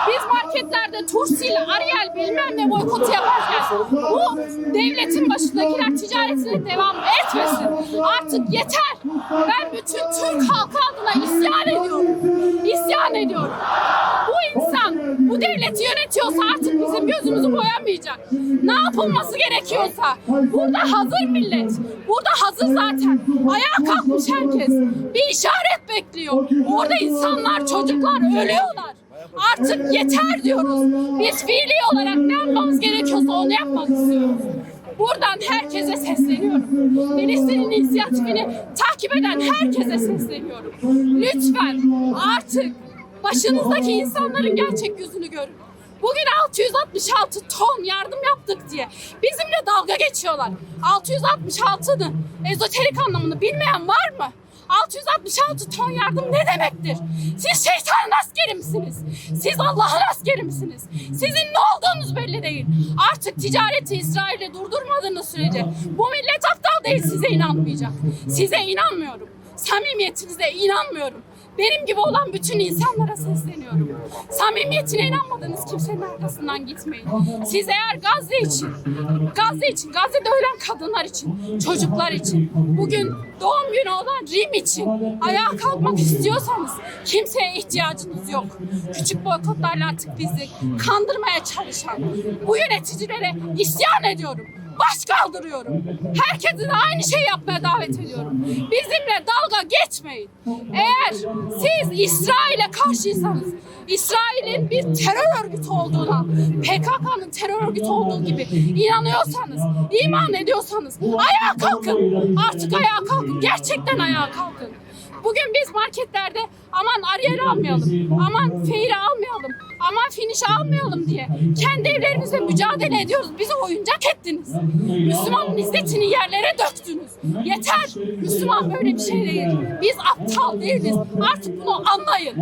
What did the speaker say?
Biz marketlerde Tursil, Ariel bilmem ne boykotu yaparken bu devletin başındakiler ticaretine devam etmesin. Artık yeter. Ben bütün Türk halkı adına isyan ediyorum. İsyan ediyorum. Bu insan bu devleti yönetiyorsa artık bizim gözümüzü boyamayacak. Ne yapılması gerekiyorsa. Burada hazır millet. Burada hazır zaten. Ayağa kalkmış herkes. Bir işaret bekliyor. Orada insanlar, çocuklar ölüyorlar. Artık yeter diyoruz. Biz fiili olarak ne yapmamız gerekiyorsa onu yapmak istiyoruz. Buradan herkese sesleniyorum. Filistin'in inisiyatifini takip eden herkese sesleniyorum. Lütfen artık başınızdaki insanların gerçek yüzünü görün. Bugün 666 ton yardım yaptık diye bizimle dalga geçiyorlar. 666'nın ezoterik anlamını bilmeyen var mı? 666 ton yardım ne demektir? Siz şeytanın askeri misiniz? Siz Allah'ın askeri misiniz? Sizin ne olduğunuz belli değil. Artık ticareti İsrail'e durdurmadığınız sürece bu millet aptal değil size inanmayacak. Size inanmıyorum. Samimiyetinize inanmıyorum. Benim gibi olan bütün insanlara sesleniyorum. Samimiyetine inanmadığınız kimsenin arkasından gitmeyin. Siz eğer Gazze için, Gazze için, Gazze'de ölen kadınlar için, çocuklar için, bugün doğum günü olan Rim için ayağa kalkmak istiyorsanız kimseye ihtiyacınız yok. Küçük boykotlarla artık bizi kandırmaya çalışan bu yöneticilere isyan ediyorum baş kaldırıyorum. Herkesi de aynı şey yapmaya davet ediyorum. Bizimle dalga geçmeyin. Eğer siz İsrail'e karşıysanız, İsrail'in bir terör örgütü olduğuna, PKK'nın terör örgütü olduğu gibi inanıyorsanız, iman ediyorsanız ayağa kalkın. Artık ayağa kalkın. Gerçekten ayağa kalkın. Bugün biz marketlerde aman Ariel almayalım, aman Feyri almayalım, aman Finish almayalım diye kendi evlerimizle mücadele ediyoruz. Bizi oyuncak ettiniz. Müslümanın izzetini yerlere döktünüz. Yeter. Müslüman böyle bir şey değil. Biz aptal değiliz. Artık bunu anlayın.